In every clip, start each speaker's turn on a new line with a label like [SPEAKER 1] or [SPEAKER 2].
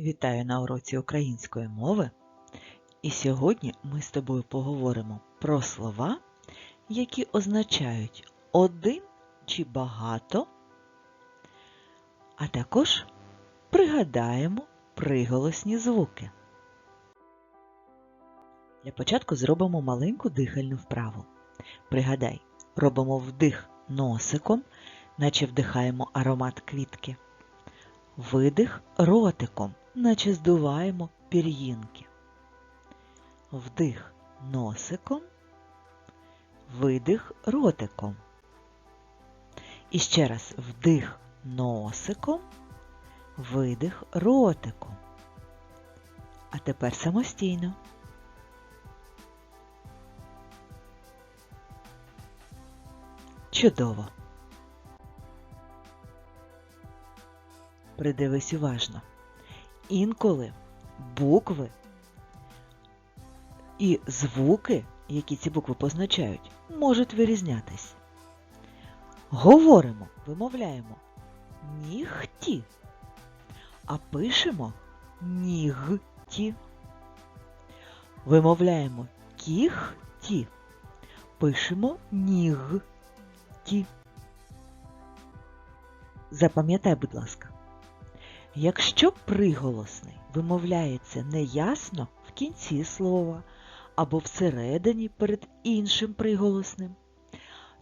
[SPEAKER 1] Вітаю на уроці української мови. І сьогодні ми з тобою поговоримо про слова, які означають один чи багато, а також пригадаємо приголосні звуки. Для початку зробимо маленьку дихальну вправу. Пригадай, робимо вдих носиком, наче вдихаємо аромат квітки. Видих ротиком, наче здуваємо пір'їнки. Вдих носиком, видих ротиком. І ще раз вдих носиком, видих ротиком. А тепер самостійно. Чудово! Придивись уважно. Інколи букви і звуки, які ці букви позначають, можуть вирізнятись. Говоримо, вимовляємо нігті, а пишемо нігті. Вимовляємо кіхті, пишемо нігті. Запам'ятай, будь ласка. Якщо приголосний вимовляється неясно в кінці слова або всередині перед іншим приголосним,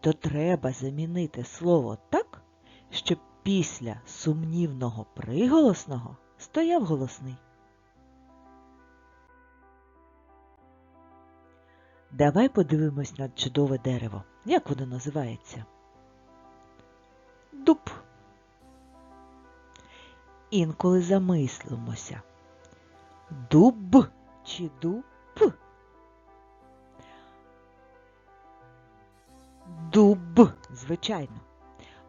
[SPEAKER 1] то треба замінити слово так, щоб після сумнівного приголосного стояв голосний. Давай подивимось на чудове дерево. Як воно називається? Дуб. Інколи замислимося. Дуб чи дуб? Дуб, звичайно.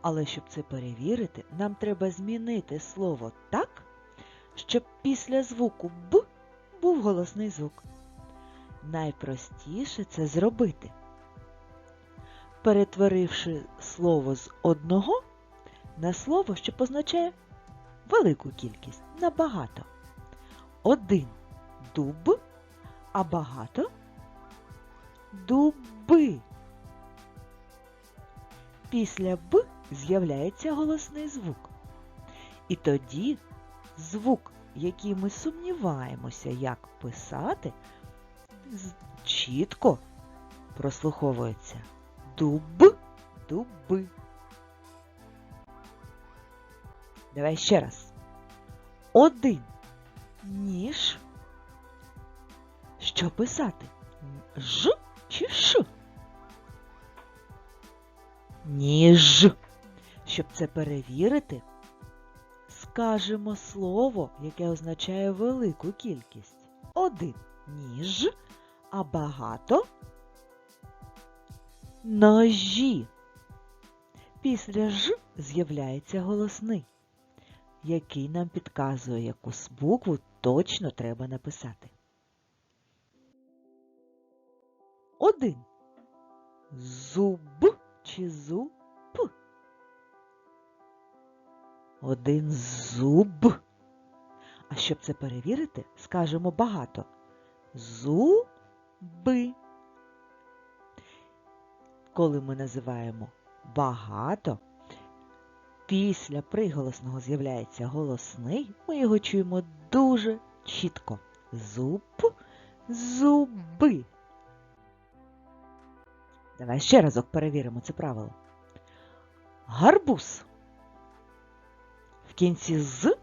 [SPEAKER 1] Але щоб це перевірити, нам треба змінити слово так, щоб після звуку Б був голосний звук. Найпростіше це зробити, перетворивши слово з одного на слово, що позначає велику кількість набагато. Один дуб, а багато дуби. Після Б з'являється голосний звук. І тоді звук, який ми сумніваємося, як писати, чітко прослуховується дуб, дуби. Давай ще раз. Один ніж. Що писати? Ж чи Ш? Ніж. Щоб це перевірити, скажемо слово, яке означає велику кількість. Один ніж, а багато ножі. Після ж з'являється голосний який нам підказує, яку букву точно треба написати. Один. Зуб чи зуб? Один зуб. А щоб це перевірити, скажемо багато. Зуби. Коли ми називаємо багато, після приголосного з'являється голосний, ми його чуємо дуже чітко. Зуб, зуби. Давай ще разок перевіримо це правило. Гарбуз. В кінці з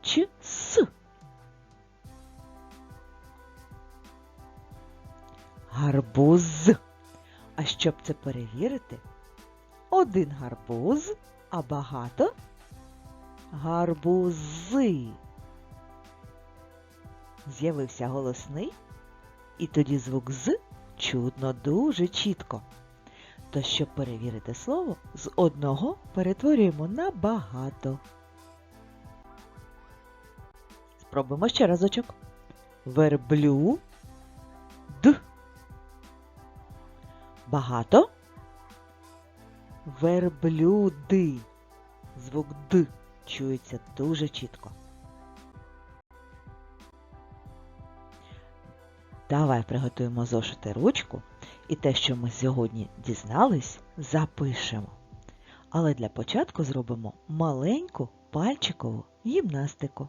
[SPEAKER 1] чи с. Гарбуз. А щоб це перевірити, один гарбуз а багато гарбузи. З'явився голосний, і тоді звук з чутно дуже чітко. То, щоб перевірити слово, з одного перетворюємо на багато. Спробуємо ще разочок. Верблю д. Багато Верблюди. Звук Д чується дуже чітко. Давай приготуємо зошити ручку і те, що ми сьогодні дізнались, запишемо. Але для початку зробимо маленьку пальчикову гімнастику.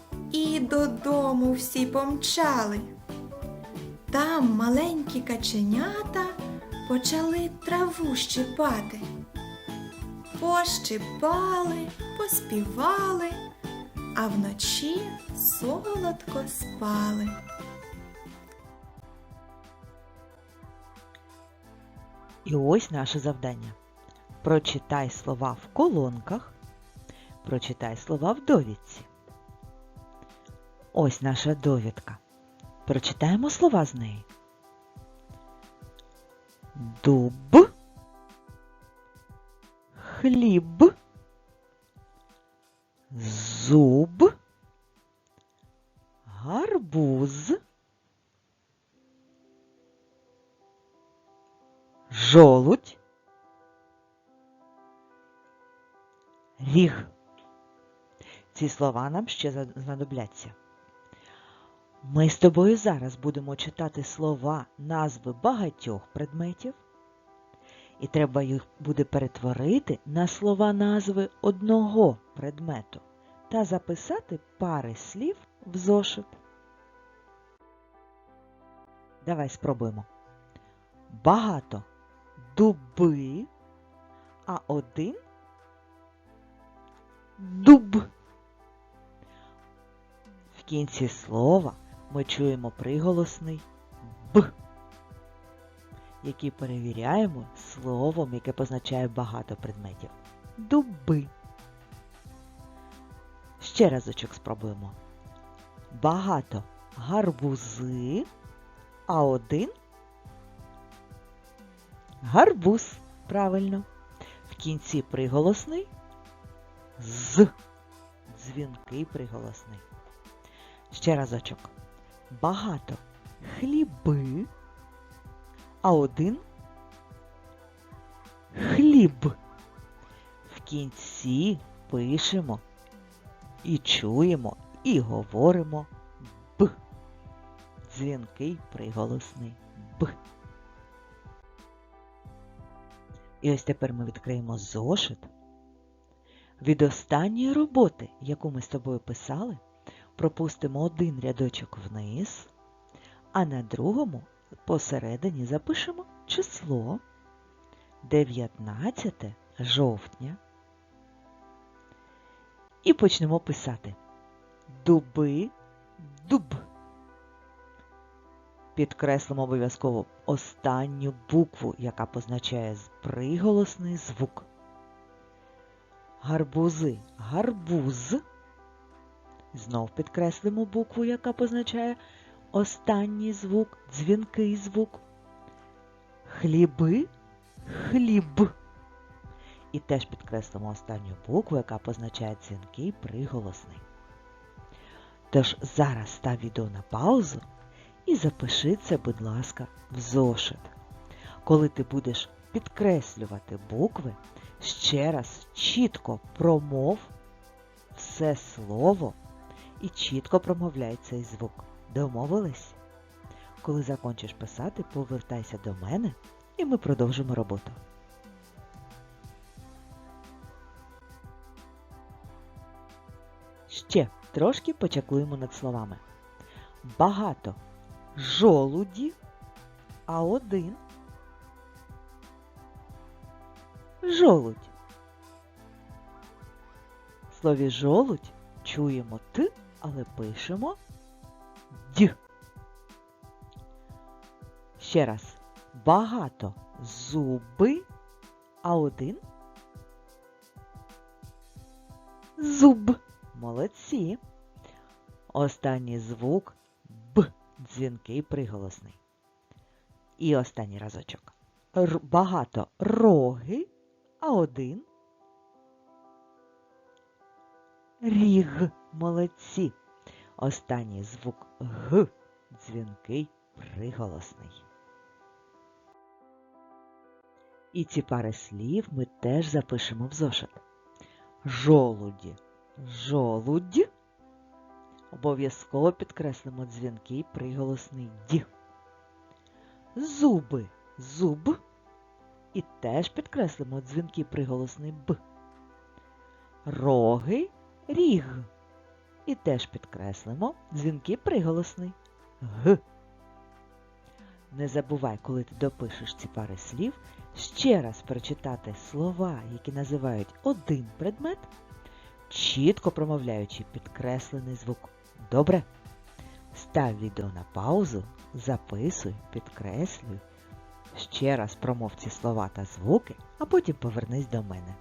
[SPEAKER 2] і додому всі помчали. Там маленькі каченята почали траву щипати. Пощипали, поспівали, а вночі солодко спали.
[SPEAKER 1] І ось наше завдання. Прочитай слова в колонках, прочитай слова в довідці. Ось наша довідка. Прочитаємо слова з неї. Дуб, хліб, зуб, гарбуз, жолудь, ріг. Ці слова нам ще знадобляться. Ми з тобою зараз будемо читати слова, назви багатьох предметів, і треба їх буде перетворити на слова назви одного предмету та записати пари слів в зошит. Давай спробуємо. Багато дуби, а один дуб. В кінці слова ми чуємо приголосний Б, який перевіряємо словом, яке позначає багато предметів. Дуби. Ще разочок спробуємо. Багато гарбузи, а один гарбуз. Правильно. В кінці приголосний з. Дзвінкий приголосний. Ще разочок. Багато хліби, а один хліб. В кінці пишемо і чуємо, і говоримо Б. Дзвінкий приголосний Б. І ось тепер ми відкриємо зошит. Від останньої роботи, яку ми з тобою писали, пропустимо один рядочок вниз, а на другому посередині запишемо число 19 жовтня. І почнемо писати дуби, дуб. Підкреслимо обов'язково останню букву, яка позначає приголосний звук. Гарбузи, гарбуз. Знов підкреслимо букву, яка позначає останній звук, дзвінкий звук. Хліби, хліб. І теж підкреслимо останню букву, яка позначає дзвінкий приголосний. Тож зараз став відео на паузу і запиши це, будь ласка, в зошит. Коли ти будеш підкреслювати букви, ще раз чітко промов все слово і чітко промовляй цей звук. Домовились? Коли закінчиш писати, повертайся до мене і ми продовжимо роботу. Ще Трошки почаклуємо над словами. Багато жолудів, а один жолудь. В слові жолудь чуємо т, але пишемо д. Ще раз. Багато зуби, а один зуб. Молодці. Останній звук б, дзвінкий приголосний. І останній разочок. Р, багато роги, а один ріг. Молодці. Останній звук г, дзвінкий приголосний. І ці пари слів ми теж запишемо в зошит. Жолуді. Жолудь. Обов'язково підкреслимо дзвінкий приголосний ді. Зуби. Зуб. І теж підкреслимо дзвінкий приголосний б. Роги. Ріг. І теж підкреслимо дзвінкий приголосний г. Не забувай, коли ти допишеш ці пари слів, ще раз прочитати слова, які називають один предмет, чітко промовляючи підкреслений звук. Добре? Став відео на паузу, записуй, підкреслюй. Ще раз промов ці слова та звуки, а потім повернись до мене.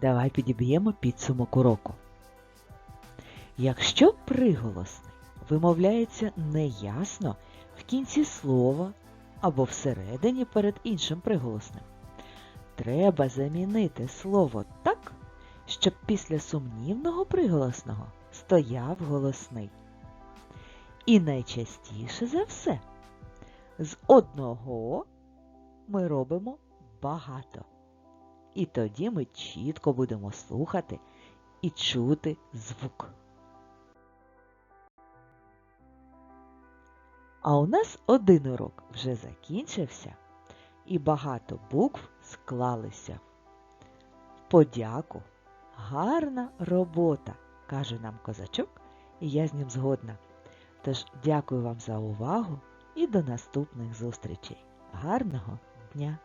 [SPEAKER 1] Давай підіб'ємо підсумок уроку. Якщо приголосний вимовляється неясно в кінці слова або всередині перед іншим приголосним, треба замінити слово так, щоб після сумнівного приголосного стояв голосний. І найчастіше за все з одного ми робимо багато. І тоді ми чітко будемо слухати і чути звук. А у нас один урок вже закінчився, і багато букв склалися. Подяку. Гарна робота, каже нам козачок, і я з ним згодна. Тож дякую вам за увагу і до наступних зустрічей. Гарного дня!